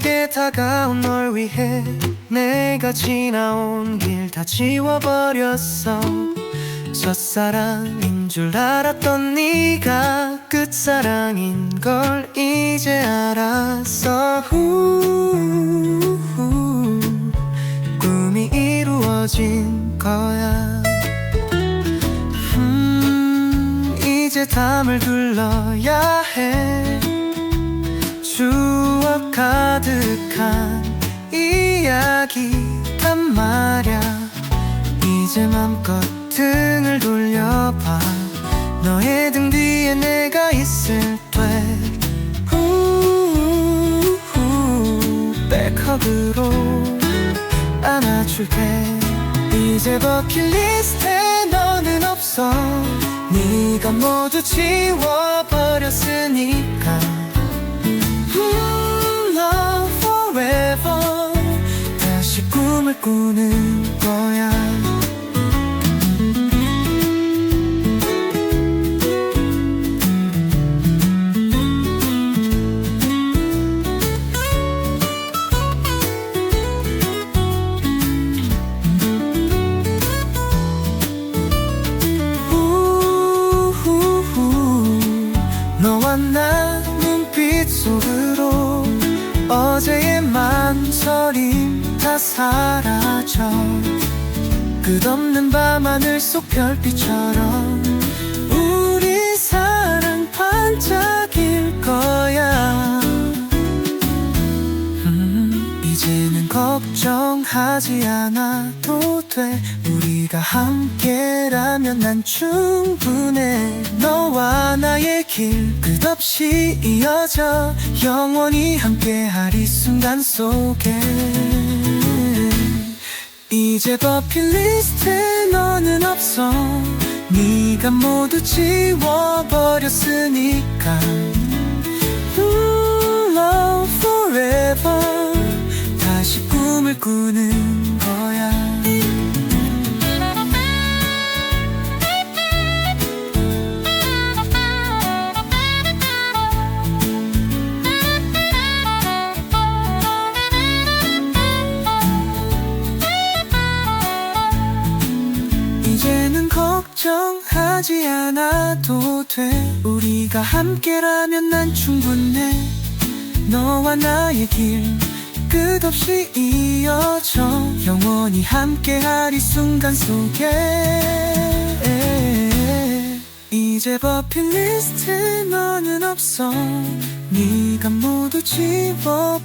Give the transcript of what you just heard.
다가온 널 위해 내가 지나온 길 다 지워버렸어. 첫사랑인 줄 알았던 네가 끝사랑인 걸 이제 알았어. 후, 후, 꿈이 이루어진 거야. 음, 이제 담을 둘러야 해 추억 가득한 이야기 단 말야. 이제 맘껏 등을 돌려봐. 너의 등 뒤에 내가 있을 때. 후, 백허그로 안아줄게. 이제 버킷리스트에 너는 없어. 네가 모두 지워버렸으니 꾸는 거야. 너와 나 눈빛 속으로 어제의 다 사라져. 끝없는 밤하늘 속 별빛처럼 우리 사랑 반짝일 거야. 음, 이제는 걱정하지 않아도 돼. 우리가 함께라면 난 충분해. 너와 나의 길 끝없이 이어져. 영원히 함께할 이 순간 속에 이제 버킷리스트에 너는 없어. 네가 모두 지워버렸으니까. 음, love forever. 다시 꿈을 꾸는 거야 걱정하지 않아도 돼. 우리가 함께라면 난 충분해. 너와 나의 길 끝없이 이어져. 영원히 함께할 이 순간 속에. 이제 버킷리스트 너는 없어. 네가 모두 지워버렸으니까